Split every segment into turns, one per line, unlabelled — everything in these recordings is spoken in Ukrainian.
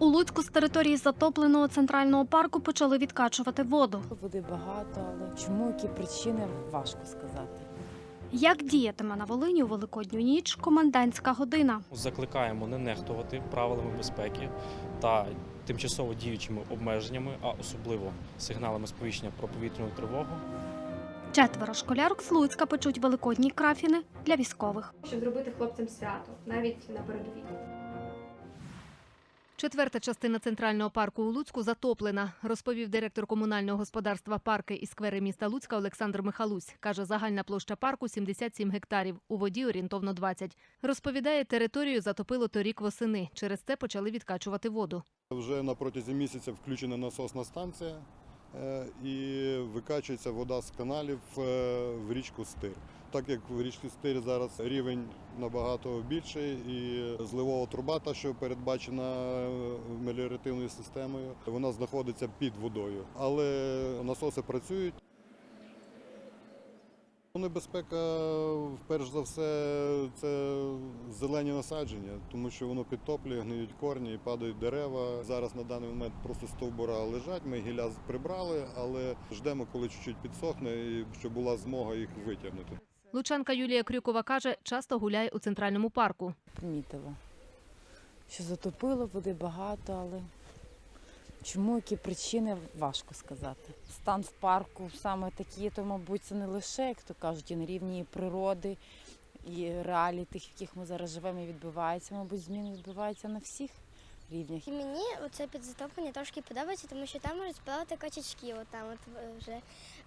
У Луцьку з території затопленого центрального парку почали відкачувати воду.
Води багато, але чому які причини важко сказати.
Як діятиме на Волині у Великодню ніч комендантська година?
Закликаємо не нехтувати правилами безпеки та тимчасово діючими обмеженнями, а особливо сигналами сповіщення про повітряну тривогу.
Четверо школярок з Луцька печуть великодні крафіни для військових.
щоб зробити хлопцям свято, навіть на передовій.
Четверта частина центрального парку у Луцьку затоплена, розповів директор комунального господарства парки і сквери міста Луцька Олександр Михалусь. Каже, загальна площа парку 77 гектарів, у воді орієнтовно 20. Розповідає, територію затопило торік восени. Через це почали відкачувати воду.
Вже на протязі місяця включена насосна станція і викачується вода з каналів е, в річку Стир. Так як в річці Стир зараз рівень набагато більший і зливова труба, та що передбачена е, меліоративною системою, вона знаходиться під водою. Але насоси працюють. Небезпека, перш за все, це зелені насадження, тому що воно підтоплює, гниють корні і падають дерева. Зараз на даний момент просто стовбура лежать. Ми гілля прибрали, але ждемо, коли чуть-чуть підсохне, і щоб була змога їх витягнути.
Лучанка Юлія Крюкова каже, часто гуляє у центральному парку.
Помітила, що затопило, води багато, але чому які причини важко сказати. Стан в парку саме такий, то, мабуть, це не лише, як то кажуть, і на рівні природи, і реалій тих, в яких ми зараз живемо, і відбувається. Мабуть, зміни відбуваються на всіх рівнях.
І мені оце підзатоплення трошки подобається, тому що там можуть плавати качечки, от там от вже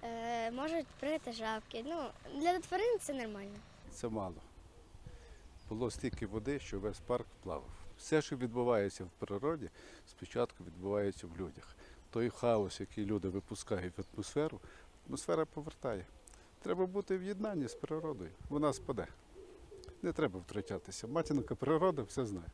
е, можуть пригати жабки. Ну, для тварин це нормально.
це мало. Було стільки води, що весь парк плавав. Все, що відбувається в природі, спочатку відбувається в людях. Той хаос, який люди випускають в атмосферу, атмосфера повертає. Треба бути в єднанні з природою. Вона спаде. Не треба втрачатися. Матінка природа все знає.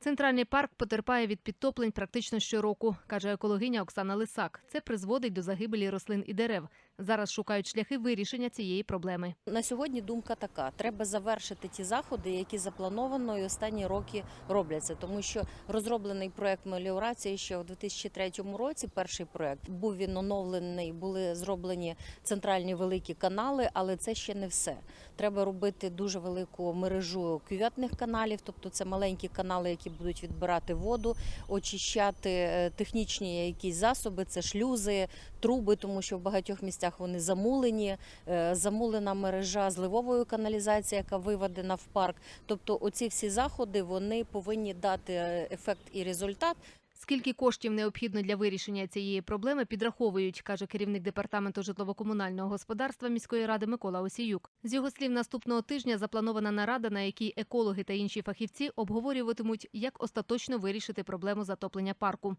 Центральний парк потерпає від підтоплень практично щороку, каже екологиня Оксана Лисак. Це призводить до загибелі рослин і дерев. Зараз шукають шляхи вирішення цієї проблеми.
На сьогодні думка така: треба завершити ті заходи, які заплановано і останні роки робляться, тому що розроблений проект меліорації ще у 2003 році. Перший проект був він оновлений, були зроблені центральні великі канали, але це ще не все. Треба робити дуже велику мережу кюветних каналів, тобто це маленькі канали, які будуть відбирати воду, очищати е, технічні якісь засоби, це шлюзи, труби, тому що в багатьох місцях вони замулені. Е, замулена мережа зливової каналізації, яка виведена в парк. Тобто, оці всі заходи вони повинні дати е, ефект і результат.
Скільки коштів необхідно для вирішення цієї проблеми, підраховують, каже керівник департаменту житлово-комунального господарства міської ради Микола Осіюк. З його слів, наступного тижня запланована нарада, на якій екологи та інші фахівці обговорюватимуть, як остаточно вирішити проблему затоплення парку.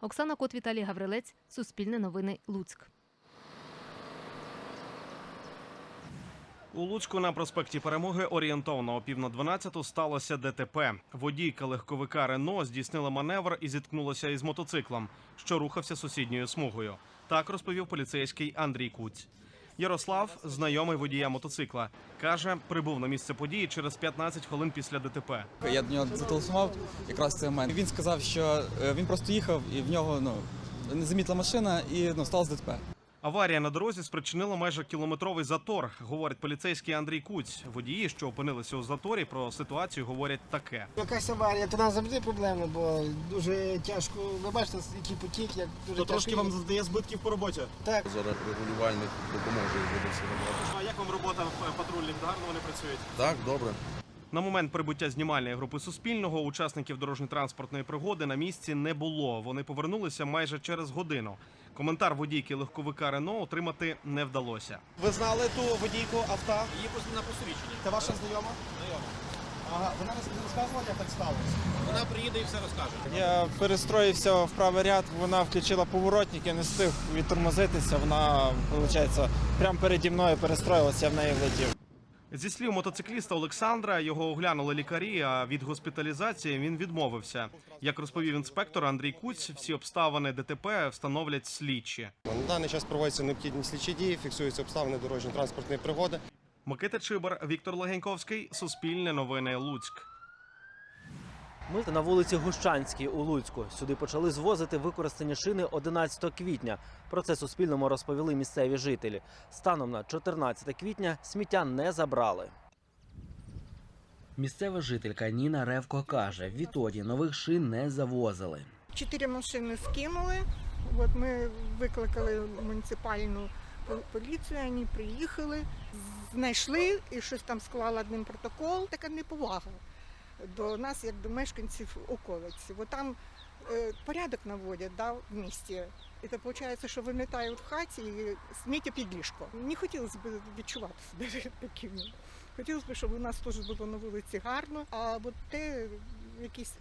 Оксана Кот, Віталій Гаврилець, Суспільне новини, Луцьк.
У Луцьку на проспекті Перемоги орієнтовно о пів на 12 сталося ДТП. Водійка легковика Рено здійснила маневр і зіткнулася із мотоциклом, що рухався сусідньою смугою. Так розповів поліцейський Андрій Куць. Ярослав, знайомий водія мотоцикла, каже, прибув на місце події через 15 хвилин після ДТП.
Я до нього зателефонував якраз цей момент. Він сказав, що е, він просто їхав і в нього ну не замітила машина і ну сталося ДТП.
Аварія на дорозі спричинила майже кілометровий затор, говорить поліцейський Андрій Куць. Водії, що опинилися у заторі, про ситуацію говорять таке.
Якась аварія, то нам завжди проблема, бо дуже тяжко. Ви бачите, який потік, як дуже
То трошки вам завдає збитків по роботі.
Так.
Зараз регулювальник допоможе буде все робити. А як вам робота патрульних? Гарно вони працюють?
Так, добре.
На момент прибуття знімальної групи Суспільного учасників дорожньо-транспортної пригоди на місці не було. Вони повернулися майже через годину. Коментар водійки легковика Рено отримати не вдалося.
Ви знали ту водійку авто? Її на посвідченні. Це ваша знайома? Знайома. Ага, вона не розказувала, як так сталося? Вона приїде і все розкаже.
Я перестроївся в правий ряд, вона включила поворотник, я не встиг відтормозитися, вона, виходить, прямо переді мною перестроїлася, я в неї влетів.
Зі слів мотоцикліста Олександра, його оглянули лікарі, а від госпіталізації він відмовився. Як розповів інспектор Андрій Куць, всі обставини ДТП встановлять слідчі.
На даний час проводяться необхідні слідчі дії, фіксуються обставини дорожньо-транспортної пригоди.
Микита Чибар, Віктор Легеньковський, Суспільне новини Луцьк.
Ми на вулиці Гущанській у Луцьку. Сюди почали звозити використані шини 11 квітня. Про це Суспільному розповіли місцеві жителі. Станом на 14 квітня сміття не забрали. Місцева жителька Ніна Ревко каже, відтоді нових шин не завозили.
Чотири машини скинули. От ми викликали муніципальну поліцію, вони приїхали, знайшли і щось там склали адмінпротокол. Така неповага до нас, як до мешканців околиці. Бо там е, порядок наводять да, в місті. І це виходить, що вимітають в хаті і сміття під ліжко. Не хотілося б відчувати себе таким. Хотілося б, щоб у нас теж було на вулиці гарно, а от те якісь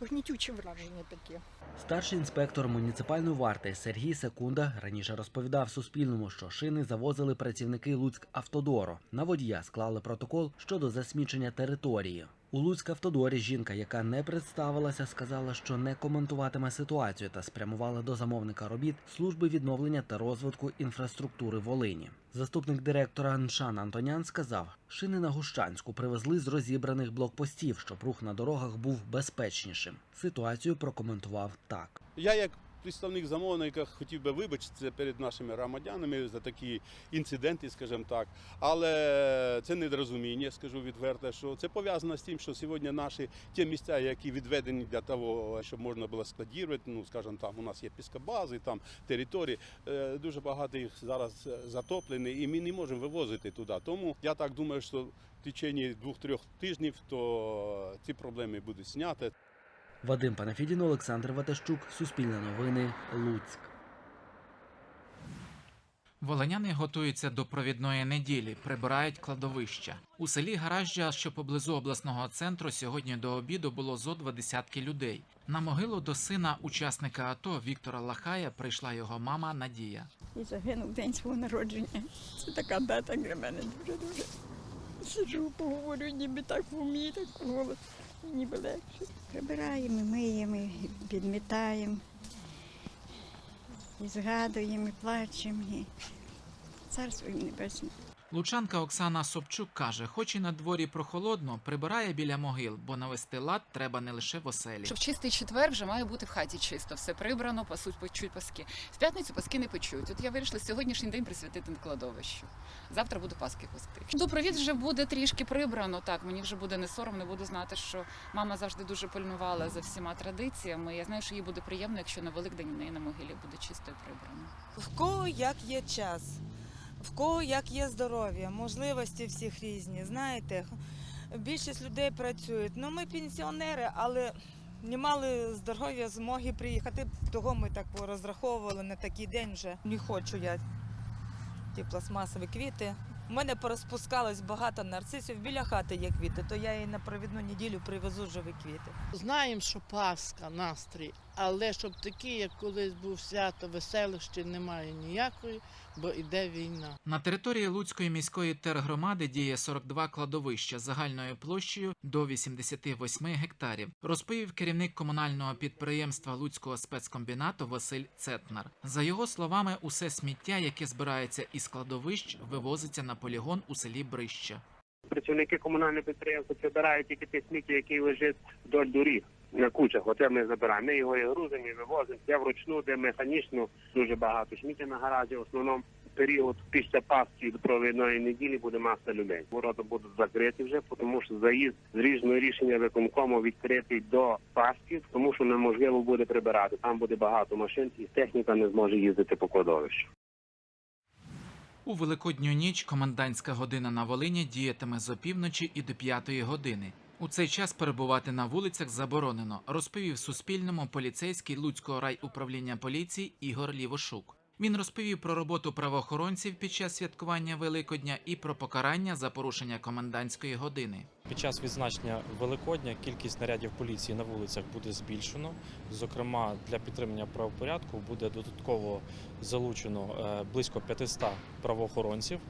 гнітючі враження такі.
Старший інспектор муніципальної варти Сергій Секунда раніше розповідав Суспільному, що шини завозили працівники Луцьк-Автодору. На водія склали протокол щодо засмічення території. У Луцьк-Автодорі жінка, яка не представилася, сказала, що не коментуватиме ситуацію та спрямувала до замовника робіт служби відновлення та розвитку інфраструктури Волині. Заступник директора Ншан Антонян сказав, шини на Гущанську привезли з розібраних блокпостів, щоб рух на дорогах був безпечнішим. Ситуацію прокоментував так.
Я як представник замовника хотів би вибачитися перед нашими громадянами за такі інциденти, скажімо так. Але це недорозуміння, скажу відверто, що це пов'язано з тим, що сьогодні наші ті місця, які відведені для того, щоб можна було складувати, ну скажімо, там у нас є піскобази, там території, е, дуже багато їх зараз е, затоплені, і ми не можемо вивозити туди. Тому я так думаю, що в течение двох-трьох тижнів то ці проблеми будуть зняті.
Вадим Панафідін, Олександр Ватащук, Суспільне новини, Луцьк.
Волиняни готуються до провідної неділі, прибирають кладовища. У селі Гаражджа, що поблизу обласного центру, сьогодні до обіду було зо два десятки людей. На могилу до сина учасника АТО Віктора Лахая прийшла його мама Надія.
І загинув день свого народження. Це така дата для мене дуже-дуже. Сиджу, поговорю, ніби так в умі, так голос, ніби легше. Прибираємо, миємо, підмітаємо, і згадуємо, і плачемо. І... Царство їм небесне.
Лучанка Оксана Собчук каже, хоч і на дворі прохолодно, прибирає біля могил, бо навести лад треба не лише в оселі.
Щоб чистий четвер вже має бути в хаті чисто, все прибрано, пасуть, печуть паски. В п'ятницю паски не печуть. От я вирішила сьогоднішній день присвятити кладовищу. Завтра буду паски пасти. Допровід вже буде трішки прибрано. Так мені вже буде не соромно, буду знати, що мама завжди дуже пильнувала за всіма традиціями. Я знаю, що їй буде приємно, якщо на Великдень неї на могилі буде чисто і прибрано.
В кого як є час, в кого як є здоров'я, можливості всіх різні. Знаєте, більшість людей працюють. Ну, ми пенсіонери, але не мали здоров'я, змоги приїхати. Того ми так розраховували на такий день вже. Не хочу я ті пластмасові квіти. У мене порозпускалось багато нарцисів. Біля хати є квіти, то я їй на провідну неділю привезу живі квіти.
Знаємо, що Пасха, настрій, але щоб такі, як колись був свято веселощі, немає ніякої, бо йде війна.
На території Луцької міської тергромади діє 42 кладовища загальною площею до 88 гектарів, розповів керівник комунального підприємства Луцького спецкомбінату Василь Цетнар. За його словами, усе сміття, яке збирається із кладовищ, вивозиться на полігон у селі Брища.
Працівники комунального підприємства прибирають тільки те сміття, яке лежить вдоль доріг на кучах. Оце ми забираємо. Ми його і грузимо, і вивозимо. Де вручну, де механічно дуже багато сміття на гаражі. В основному період після Пасхи до провідної неділі буде маса людей. Ворота будуть закриті вже, тому що заїзд з різного рішення виконкому відкритий до Пасхи, тому що неможливо буде прибирати. Там буде багато машин, і техніка не зможе їздити по кладовищу.
У великодню ніч комендантська година на Волині діятиме з опівночі і до п'ятої години. У цей час перебувати на вулицях заборонено, розповів Суспільному поліцейський Луцького райуправління поліції Ігор Лівошук. Він розповів про роботу правоохоронців під час святкування Великодня і про покарання за порушення комендантської години.
Під час відзначення Великодня кількість нарядів поліції на вулицях буде збільшено. Зокрема, для підтримання правопорядку буде додатково залучено е, близько 500 правоохоронців.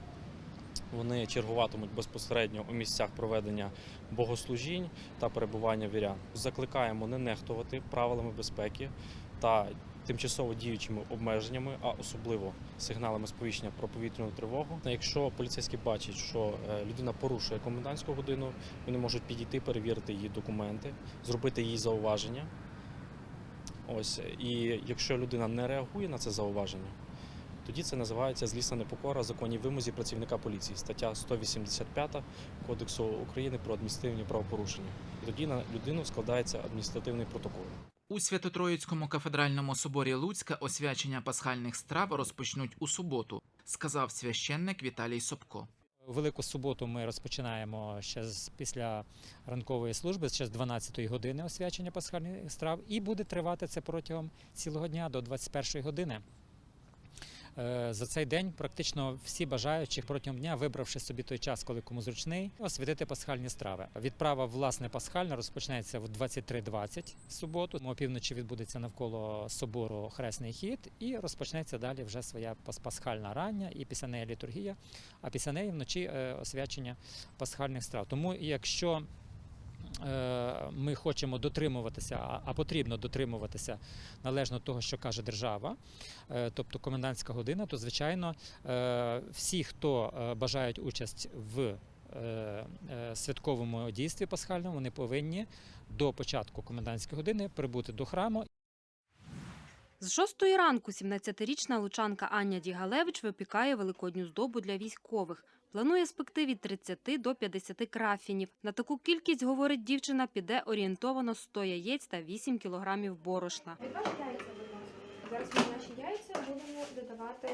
Вони чергуватимуть безпосередньо у місцях проведення богослужінь та перебування вірян. Закликаємо не нехтувати правилами безпеки та тимчасово діючими обмеженнями, а особливо сигналами сповіщення про повітряну тривогу. Якщо поліцейські бачать, що е, людина порушує комендантську годину, вони можуть підійти, перевірити її документи, зробити їй зауваження. Ось і якщо людина не реагує на це зауваження, тоді це називається злісна непокора законній вимозі працівника поліції, стаття 185 Кодексу України про адміністративні правопорушення. Тоді на людину складається адміністративний протокол.
У Свято-Троїцькому кафедральному соборі Луцька освячення пасхальних страв розпочнуть у суботу, сказав священник Віталій Собко.
Велику суботу ми розпочинаємо ще з після ранкової служби, ще з 12-ї години освячення пасхальних страв, і буде тривати це протягом цілого дня до 21-ї години. Е, За цей день практично всі бажаючі протягом дня, вибравши собі той час, коли кому зручний, освятити пасхальні страви. Відправа власне пасхальна розпочнеться в 23.20 в суботу. Півночі відбудеться навколо собору хресний хід, і розпочнеться далі вже своя пас- пасхальна рання і після неї літургія, а після неї вночі е, освячення пасхальних страв. Тому якщо ми хочемо дотримуватися, а- потрібно дотримуватися належно того, що каже держава, е, тобто комендантська година, то звичайно е, всі, хто е, бажають участь в е, е, святковому дійстві пасхальному, вони повинні до початку комендантської години прибути до храму
З шостої ранку 17-річна лучанка Аня Дігалевич випікає великодню здобу для військових. Планує спекти від 30 до 50 крафінів. На таку кількість, говорить дівчина, піде орієнтовано 100 яєць та 8 кілограмів борошна.
Зараз ми наші яйця будемо додавати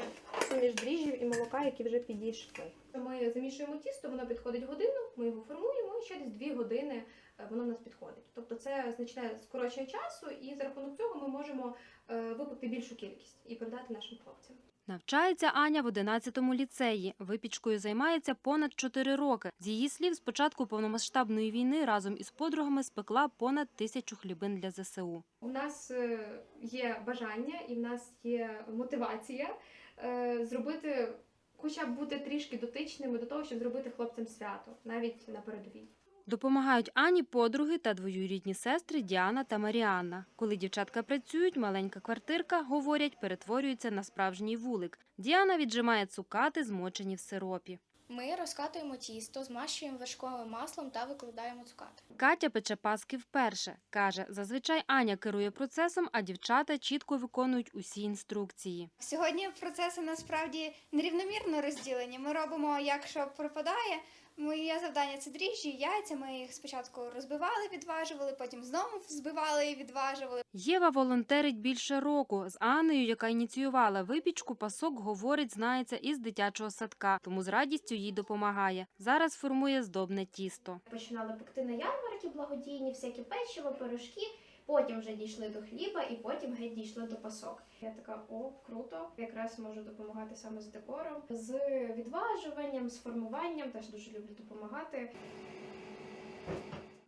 суміш дріжджів і молока, які вже підійшли. Ми замішуємо тісто, воно підходить годину, ми його формуємо, і ще десь 2 години е, воно в нас підходить. Тобто це значне скорочення часу, і за рахунок цього ми можемо е, випекти більшу кількість і передати нашим хлопцям.
Навчається Аня в 11-му ліцеї. Випічкою займається понад 4 роки. З її слів, з початку повномасштабної війни разом із подругами спекла понад тисячу хлібин для ЗСУ.
У нас е, є бажання і в нас є мотивація е, зробити, хоча б бути трішки дотичними до того, щоб зробити хлопцям свято, навіть на передовій.
Допомагають Ані подруги та двоюрідні сестри Діана та Маріанна. Коли дівчатка працюють, маленька квартирка, говорять, перетворюється на справжній вулик. Діана віджимає цукати, змочені в сиропі.
Ми розкатуємо тісто, змащуємо вершковим маслом та викладаємо цукати.
Катя пече паски вперше. Каже, зазвичай Аня керує процесом, а дівчата чітко виконують усі інструкції.
Сьогодні процеси насправді нерівномірно розділені. Ми робимо як що припадає. Моє завдання це дріжджі, яйця. Ми їх спочатку розбивали, відважували, потім знову збивали і відважували.
Єва волонтерить більше року. З Анною, яка ініціювала випічку, пасок говорить, знається із дитячого садка, тому з радістю їй допомагає. Зараз формує здобне тісто.
Починали пекти на ярмарки благодійні, всякі печиво, пирожки. Потім вже дійшли до хліба і потім геть дійшли до пасок. Я така, о, круто, якраз можу допомагати саме з декором, з відважуванням, з формуванням. Теж дуже люблю допомагати.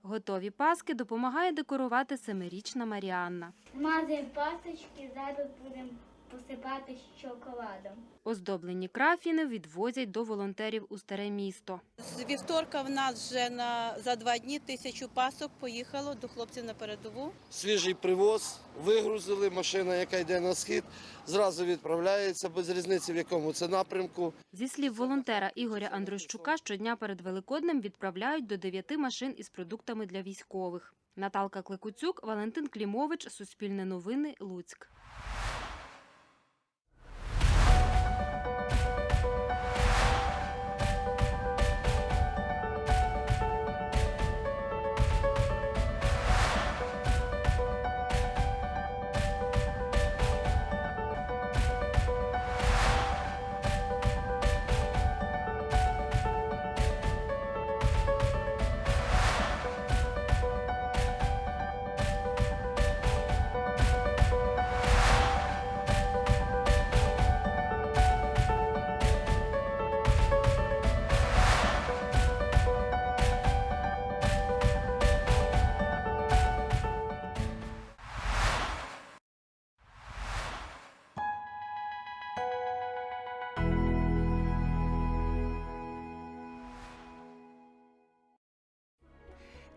Готові паски допомагає декорувати семирічна Маріанна.
Мазаємо пасочки, зараз будемо посипати шоколадом.
Оздоблені крафіни відвозять до волонтерів у старе місто.
З вівторка в нас вже на за два дні тисячу пасок поїхало до хлопців на передову.
свіжий привоз, вигрузили, машина, яка йде на схід, зразу відправляється без різниці, в якому це напрямку.
Зі слів волонтера Ігоря Андрощука, щодня перед Великоднем відправляють до дев'яти машин із продуктами для військових. Наталка Кликуцюк, Валентин Клімович, Суспільне новини, Луцьк.